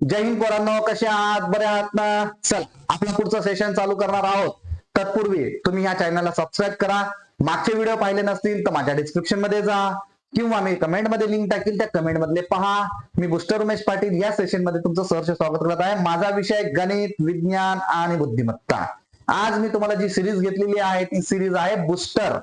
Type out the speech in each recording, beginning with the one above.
जय हिंद पोरांनो कसे आहात? बरे आहात ना? चल आपला पुढचं सेशन चालू करणार आहोत. तत्पूर्वी तुम्ही या चॅनलला सबस्क्राईब करा. मागचे व्हिडिओ पाहिले नसतील तर माझ्या डिस्क्रिप्शनमध्ये जा. किंवा मी कमेंटमध्ये लिंक टाकील त्या कमेंट मधले पहा. मी बुस्टर उमेश पाटील या सेशनमध्ये तुमचं सहर्ष स्वागत करत आहे. माझा विषय गणित विज्ञान आणि बुद्धिमत्ता. आज मी तुम्हाला जी सिरीज घेतलेली आहे ती सिरीज आहे बुस्टर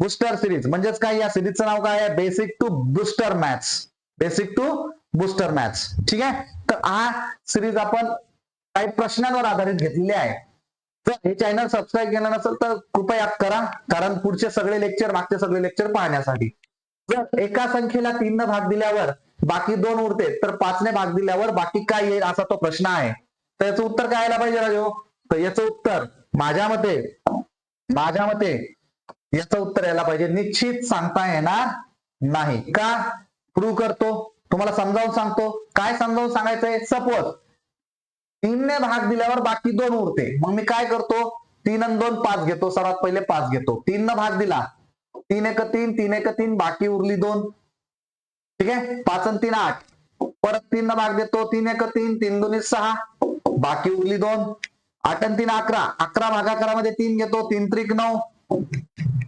बुस्टर सिरीज म्हणजेच काय? या सिरीजचं नाव काय आहे? Basic to booster maths basic to booster maths ठीक आहे? तर हा सिरीज आपण काही प्रश्नांवर आधारित घेतलेली आहे. जर हे चॅनल सबस्क्राईब केलं नसेल तर कृपया करा कारण पुढचे सगळे लेक्चर मागचे सगळे लेक्चर पाहण्यासाठी. जर एका संख्येला तीन भाग दिल्यावर बाकी दोन उरते तर पाचने भाग दिल्यावर बाकी काय येईल असा तो प्रश्न आहे. तर याचं उत्तर काय यायला पाहिजे राजो? तर याचं उत्तर माझ्या मते माझ्या मते याचं उत्तर यायला पाहिजे. निश्चित सांगता येणार नाही. का? प्रूव्ह करतो. तुम्हाला समजावून सांगतो. काय समजावून सांगायचंय? सपोज. तीनने भाग दिल्यावर बाकी दोन उरते. मग मी काय करतो? तीन आणि दोन पाच घेतो. सर्वात पहिले पाच घेतो. तीन न भाग दिला. तीन एक तीन तीन एक तीन बाकी उरली दोन. ठीक आहे? पाच आणि तीन आठ. परत तीन न भाग देतो. तीन एक तीन तीन दोन्ही सहा. बाकी उरली दोन. आठ आणि तीन अकरा. अकरा भागाकारामध्ये तीन घेतो. तीन त्रिक नऊ.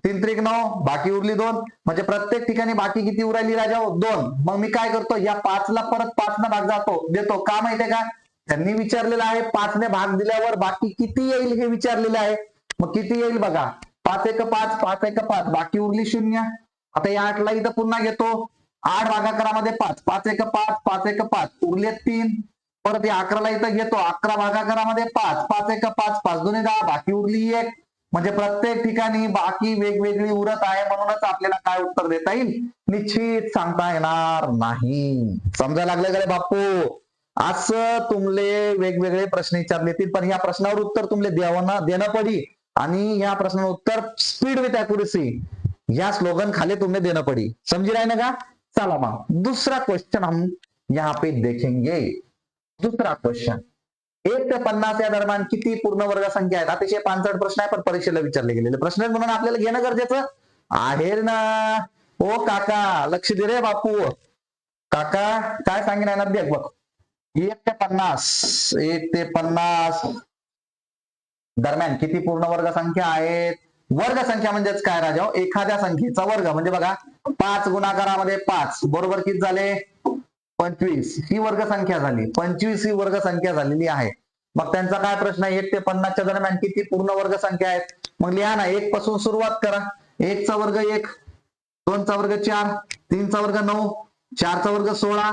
तीन त्रिक नऊ बाकी उरली दोन. म्हणजे प्रत्येक ठिकाणी बाकी किती उरायली राजा? दोन. मग मी काय करतो? या पाचला परत पाच न भाग जातो. देतो. का माहितीये का? त्यांनी विचारलेलं आहे पाचने भाग दिल्यावर बाकी किती येईल हे विचारलेलं आहे. मग किती येईल बघा? पाच एक पाच पाच एक पाच. बाकी उरली शून्य. आता या आठला इथं पुन्हा घेतो. आठ भागाकारामध्ये पाच. पाच एक पाच पाच एक पाच. उरले तीन. परत या अकराला इथं घेतो. अकरा भागाकारामध्ये पाच. पाच एक पाच पाच दोन्ही दहा. बाकी उरली एक. म्हणजे प्रत्येक ठिकाणी बाकी वेगवेगळी उरत आहे म्हणूनच आपल्याला काय उत्तर देता येईल? निश्चित सांगता येणार नाही. समजायला लागले का बापू असं तुमले वेगवेगळे प्रश्न विचारले येतील पण या प्रश्नावर उत्तर तुमले द्यावं देणं पडी. आणि या प्रश्नावर उत्तर स्पीड विथ अॅक्युरेसी या स्लोगन खाली तुमने देणं पडी. समझी रहे ना का? चला मग. दूसरा क्वेश्चन हम यहाँ पे देखेंगे. दुसरा क्वेश्चन एक ते पन्नास या दरम्यान किती पूर्ण वर्ग संख्या आहेत? अतिशय पानसट प्रश्न आहे पण परीक्षेला विचारले गेलेले प्रश्न आहेत. म्हणून आपल्याला घेणं गरजेचं आहे ना? ओ काका लक्ष दे रे बापू. काका काय सांगेन ना? देख बघ. एक ते पन्नास एक ते पन्नास दरम्यान किती पूर्ण वर्ग संख्या आहेत? वर्ग संख्या म्हणजेच काय राजा हो? एखाद्या संख्येचा वर्ग. म्हणजे बघा पाच गुणाकारामध्ये पाच. बरोबर किती झाले? पंचवीस ही वर्ग संख्या झाली. पंचवीस ही वर्ग संख्या झालेली आहे. मग त्यांचा काय प्रश्न आहे? एक ते पन्नासच्या दरम्यान किती पूर्ण वर्ग संख्या आहेत? मग लिहा ना एक पासून सुरुवात करा. एकचा वर्ग एक दोनचा वर्ग चार तीनचा वर्ग नऊ चारचा वर्ग सोळा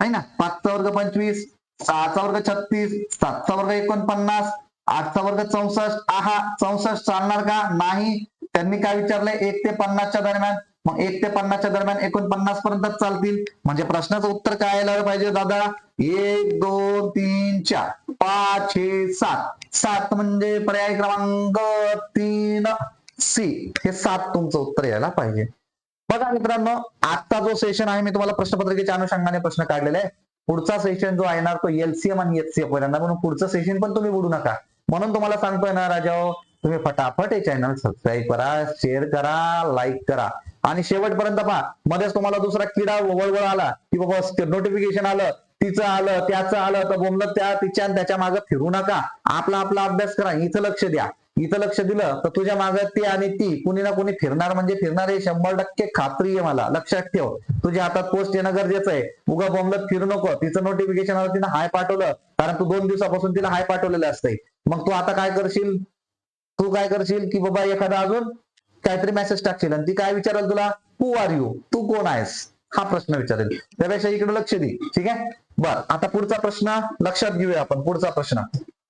आहे ना? पाचचा वर्ग पंचवीस सहाचा वर्ग छत्तीस सातचा वर्ग एकोणपन्नास आठचा वर्ग चौसष्ट. आहा चौसष्ट चालणार का? नाही. त्यांनी काय विचारलंय? एक ते पन्नासच्या दरम्यान. मग एक ते पन्नासच्या दरम्यान एकोणपन्नास पर्यंत चालतील. म्हणजे प्रश्नाचं उत्तर काय यायला पाहिजे दादा? एक दोन तीन चार. पाच हे सात. सात म्हणजे पर्याय क्रमांक तीन सी. हे सात तुमचं उत्तर यायला पाहिजे. बघा मित्रांनो आजचा जो सेशन आहे मी तुम्हाला प्रश्नपत्रिकेच्या अनुषंगाने प्रश्न काढलेला आहे. पुढचा सेशन जो आहे तो एलसीएम आणि एचसीएफ होईल म्हणून पुढचं सेशन पण तुम्ही बुडू नका. म्हणून तुम्हाला सांगतोय ना राजा तुम्ही फटाफट हे चॅनल सबस्क्राईब करा शेअर करा लाईक करा. आणि शेवटपर्यंत पहा मध्येच तुम्हाला दुसरा किडा वळवळ आला की बाबा नोटिफिकेशन आलं तिचं आलं त्याचं आलं तर बोमलं त्या तिच्या त्याच्यामागे फिरू नका. आपला आपला अभ्यास करा इथं लक्ष द्या. इथं लक्ष दिलं तर तुझ्या मागे ते आणि ती कुणी ना कुणी फिरणार म्हणजे फिरणार हे शंभर टक्के खात्री आहे मला. लक्षात ठेव. तुझ्या हातात पोस्ट येणं गरजेचं आहे. उगा बोंबलत फिरू नको. तिचं नोटिफिकेशन आलं तिनं हाय पाठवलं कारण तू दोन दिवसापासून तिला हाय पाठवलेलं असतंय. मग तू आता काय करशील? तू काय करशील की बाबा एखादा अजून काहीतरी मेसेज टाकशील आणि ती काय विचारेल तुला? हु आर यू तू कोण आहेस? हा प्रश्न विचारेल. त्यापेक्षा इकडे लक्ष दे. ठीक आहे? बर आता पुढचा प्रश्न लक्षात घेऊया आपण. पुढचा प्रश्न.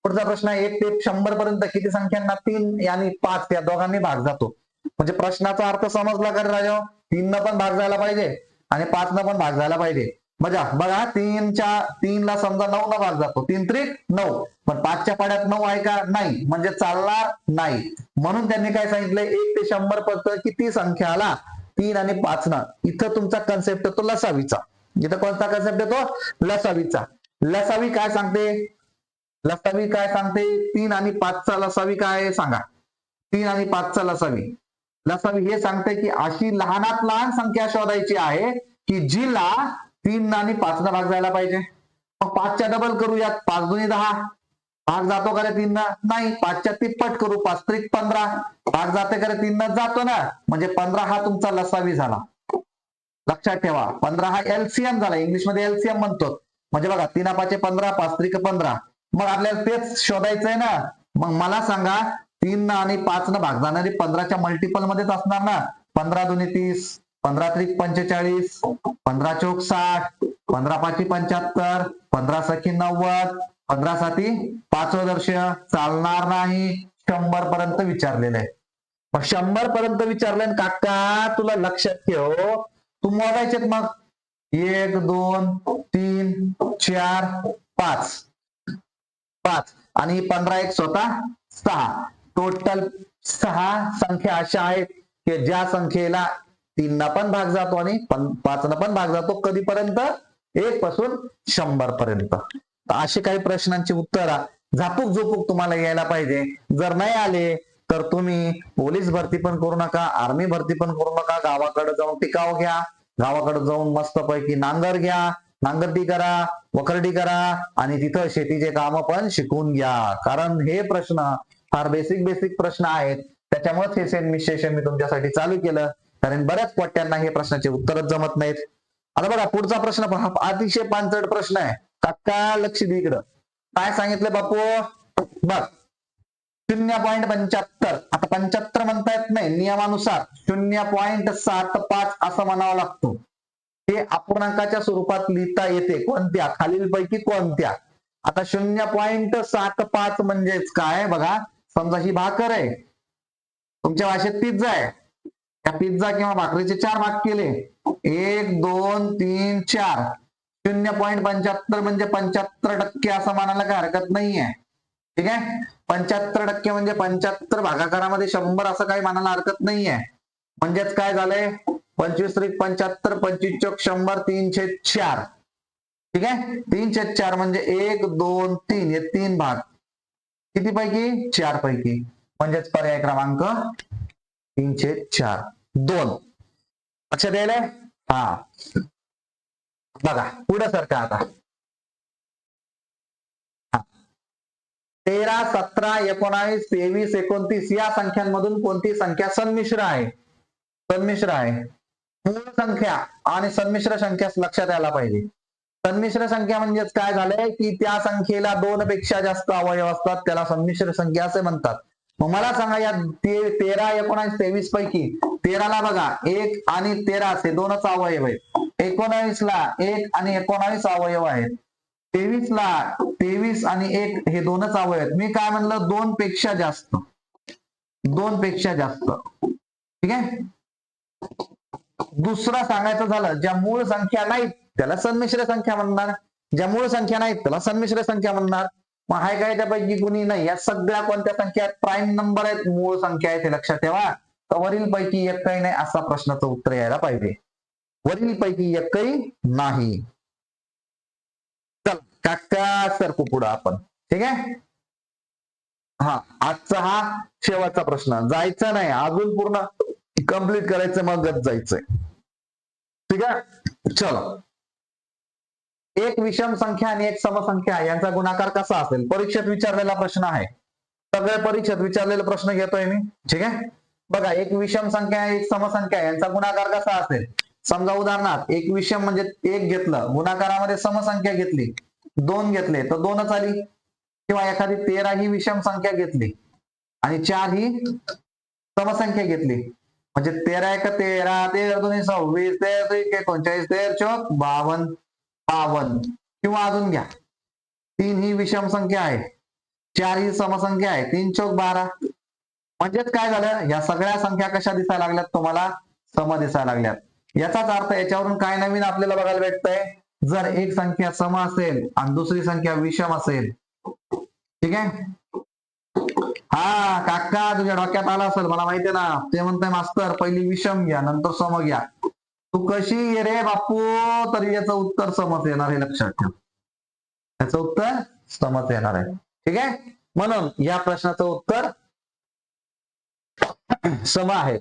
पुढचा प्रश्न एक ते शंभर पर्यंत किती संख्यांना? तीन आणि पाच. या दोघांनी भाग जातो. म्हणजे प्रश्नाचा अर्थ समजला का राजा? तीन न पण भाग जायला पाहिजे आणि पाच न पण भाग जायला पाहिजे. मजा बघा तीनच्या तीनला समजा नऊ न भाग जातो. तीन त्रिक नऊ. पण पाचच्या पाड्यात नऊ आहे का? नाही. म्हणजे चालणार नाही. म्हणून त्यांनी काय सांगितलंय? एक ते शंभर पर्यंत किती संख्या आला तीन आणि पाच न. इथं तुमचा कन्सेप्ट येतो लसावीचा. इथं कोणता कन्सेप्ट येतो? लसावीचा. लसावी काय सांगते? लसावी काय सांगते? तीन आणि पाचचा लसावी काय? सांगा. तीन आणि पाचचा लसावी. लसावी हे सांगते की अशी लहानात लहान संख्या शोधायची आहे की जिला तीन आणि पाच भाग जायला पाहिजे. मग पाचच्या डबल करूयात. पाच दोन्ही दहा. भाग जातो का रे तीन नाही. पाचच्या तिप्पट करू. पाच त्रिक पंधरा. भाग जाते का रे तीन जातो ना. म्हणजे पंधरा हा तुमचा लसावी झाला. लक्षात ठेवा. पंधरा हा एलसीएम झाला. इंग्लिशमध्ये एलसीएम म्हणतो. म्हणजे बघा तीन पाचे पंधरा पाच त्रिक पंधरा. मग आपल्याला तेच शोधायचंय ना. मग मला सांगा तीन आणि पाच न भाग जाणारी पंधराच्या मल्टिपल मध्येच असणार ना. पंधरा दोन्ही तीस. पंधरा त्रिक पंचेचाळीस पंधरा चौक साठ पंधरा पाची पंच्याहत्तर पंधरा सखी नव्वद पंधरा साती पाच वर्ष चालणार नाही. शंभर पर्यंत विचारलेलं आहे. मग शंभर पर्यंत विचारले काका तुला लक्षात ठेव तू मोजायचेत मग. एक दोन तीन चार पाच. पाच. आणि पंधरा एक स्वतः सहा. टोटल सहा संख्या अशा आहेत की ज्या संख्येला तीन न पण भाग जातो आणि पाच न पण भाग जातो कधीपर्यंत? एक पासून शंभर पर्यंत असे काही प्रश्नांची उत्तर झापूक झोपूक तुम्हाला यायला पाहिजे. जर नाही आले तर तुम्ही पोलीस भरती पण करू नका आर्मी भरती पण करू नका. गावाकडे जाऊन टिकाव घ्या. गावाकडे जाऊन मस्तपैकी नांगर घ्या. नांगरटी करा वखरडी करा आणि तिथं शेतीचे काम पण शिकून घ्या. कारण हे प्रश्न फार बेसिक बेसिक प्रश्न आहेत. त्याच्यामुळेच हे सेन सेशन मी तुमच्यासाठी चालू केलं. कारण बऱ्याच पट्ट्यांना हे प्रश्नाचे उत्तरच जमत नाहीत. आता बघा पुढचा प्रश्न पहा अतिशय पांचट प्रश्न आहे. काका लक्ष दे इकडं. काय सांगितलं बापू? बघ. शून्य पॉईंट पंच्याहत्तर. आता पंच्याहत्तर म्हणता येत नाही नियमानुसार. शून्य पॉईंट सात पाच असं म्हणावं लागतो. ते अपूर्णांकाच्या स्वरूपात लिहिता येते. कोणत्या? खालीलपैकी कोणत्या? आता शून्य पॉईंट सात पाच म्हणजेच काय? बघा समजा ही भाकर आहे. तुमच्या भाषेत पिझ्झा आहे. या पिझ्झा किंवा भाकरीचे चार भाग केले. एक दोन तीन चार. शून्य पॉईंट पंच्याहत्तर म्हणजे पंच्याहत्तर टक्के असं मानायला काही हरकत नाहीये. ठीक आहे? पंच्याहत्तर टक्के म्हणजे पंच्याहत्तर भागाकारामध्ये शंभर असं काही मानायला हरकत नाहीये. म्हणजेच काय झालंय? पंचवीस त्रिक पंच्याहत्तर पंचवीस चौक शंभर तीनशे चार. ठीक आहे? तीनशे चार म्हणजे एक दोन तीन. हे तीन भाग. किती पैकी चार पैकी म्हणजेच पर्याय क्रमांक तीनशे चार. दोन. लक्षात यायला हा. बघा पुढे सरका आता? हा. तेरा सतरा एकोणावीस तेवीस एकोणतीस या संख्यांमधून कोणती संख्या संमिश्र आहे? संमिश्र आहे. मूळ संख्या आणि संमिश्र संख्या लक्षात यायला पाहिजे. संमिश्र संख्या म्हणजेच काय झालंय? की त्या संख्येला दोन पेक्षा जास्त अवयव असतात त्याला संमिश्र संख्या असे म्हणतात. मग मला सांगा या ते तेरा एकोणावीस तेवीस पैकी तेराला बघा. एक आणि तेरा असे दोनच अवयव आहेत. एकोणावीस ला एक आणि एकोणावीस अवयव आहेत. तेवीस ला तेवीस आणि एक हे दोनच अवयव आहेत. मी काय म्हणलं? दोन पेक्षा जास्त. दोन पेक्षा जास्त. ठीक आहे? दुसरा सांगायचं झालं ज्या मूळ संख्या नाहीत त्याला संमिश्र संख्या म्हणणार. ज्या मूळ संख्या नाहीत त्याला संमिश्र संख्या म्हणणार. मग हाय काय त्यापैकी कुणी नाही? या सगळ्या कोणत्या संख्या आहेत? प्राईम नंबर आहेत मूळ संख्या आहेत हे लक्षात ठेवा. तर वरील पैकी काही नाही असा प्रश्नाचं उत्तर यायला पाहिजे. वरील पैकी काही नाही. चल काका सरकू पुढं आपण. ठीक आहे? हा आजचा हा शेवटचा प्रश्न. जायचा नाही अजून पूर्ण कंप्लीट करायचं मगच जायचंय. ठीक आहे? चलो. एक विषम संख्या आणि एक समसंख्या यांचा गुणाकार कसा असेल? परीक्षेत विचारलेला प्रश्न आहे. सगळे परीक्षेत विचारलेला प्रश्न घेतोय मी. ठीक आहे? बघा एक विषम संख्या एक समसंख्या यांचा गुणाकार कसा असेल? समजा उदाहरणार्थ एक विषम म्हणजे एक घेतलं गुणाकारामध्ये समसंख्या घेतली दोन घेतले तर दोनच आली. किंवा एखादी तेरा ही विषम संख्या घेतली आणि चार ही समसंख्या घेतली. म्हणजे तेरा एक तेरा तेरा दोन्ही सव्वीस तेरा एकोणचाळीस तेरा चौक बावन्न बावन्न. किंवा अजून घ्या. तीन ही विषम संख्या आहे. चार ही समसंख्या आहे. तीन चौक बारा. म्हणजेच काय झालं? या सगळ्या संख्या कशा दिसायला लागल्यात तुम्हाला? सम दिसायला लागल्यात. याचाच अर्थ याच्यावरून काय नवीन आपल्याला बघायला भेटतंय? जर एक संख्या सम असेल आणि दुसरी संख्या विषम असेल. ठीक आहे? हा काका तुझ्या डोक्यात आला असेल. मला माहितीये ना. ते म्हणताय मास्तर पहिली विषम घ्या नंतर सम घ्या. तू कशी ये रे बापू? तर याचं उत्तर समज येणार हे लक्षात ठेव. याचं उत्तर समज येणार आहे. ठीक आहे? म्हणून या प्रश्नाचं उत्तर सम आहे.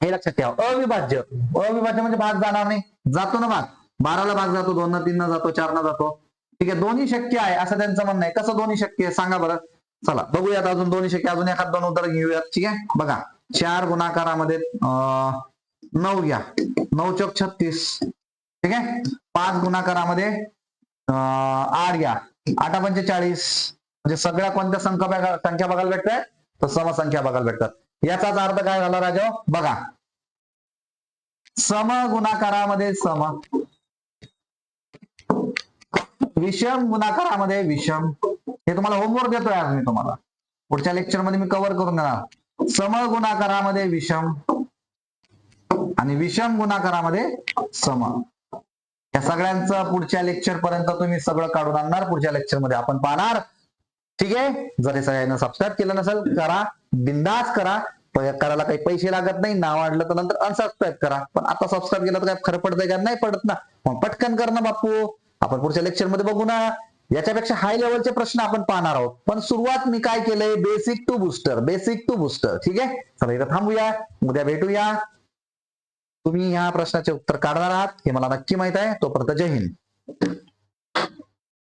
हे लक्षात ठेवा. अविभाज्य. अविभाज्य म्हणजे भाग जाणार नाही. जातो ना भाग. बाराला भाग जातो दोन ना तीन ना जातो चार ना जातो. ठीक आहे? दोन्ही शक्य आहे असं त्यांचं म्हणणं आहे. कसं दोन्ही शक्य आहे? सांगा बरं. चला बघूयात अजून दोन्ही शक्य अजून एखाद दोन उत्तर घेऊयात. ठीक आहे? बघा. चार गुणाकारामध्ये अं, नऊ घ्या. नऊ चौक छत्तीस. ठीक आहे? पाच गुणाकारामध्ये आठ घ्या. आठा पंचेचाळीस. म्हणजे सगळ्या कोणत्या संख्या संख्या बघायला भेटतात तर समसंख्या बघायला भेटतात. याचाच अर्थ काय झाला राजा? बघा. सम गुणाकारामध्ये सम. विषम गुणाकारामध्ये विषम. हे तुम्हाला होमवर्क देतोय आज मी तुम्हाला. पुढच्या लेक्चरमध्ये मी कव्हर करून देणार. सम गुणाकारामध्ये विषम. आणि विषम गुणाकारामध्ये सम. या सगळ्यांचं पुढच्या लेक्चर पर्यंत तुम्ही सगळं काढून आणणार. पुढच्या लेक्चरमध्ये आपण पाहणार. ठीक आहे? जर हे सगळ्यांना सबस्क्राईब केलं नसेल करा. बिंदास करा. करायला काही पैसे लागत नाही. नाव आणलं तर नंतर अनसबस्क्राईब करा. पण आता सबस्क्राईब केलं तर काय खरं पडतंय का? नाही पडत ना. मग पटकन कर ना बापू आपण पुढच्या लेक्चरमध्ये बघू ना. याच्यापेक्षा हाय लेवलचे प्रश्न आपण पाहणार आहोत. पण सुरुवात मी काय केलंय? Basic to booster basic to booster ठीक आहे? चला इथं थांबूया. उद्या भेटूया. तुम्ही ह्या प्रश्नाचे उत्तर काढणार आहात हे मला नक्की माहीत आहे. तोपर्यंत जय हिंद.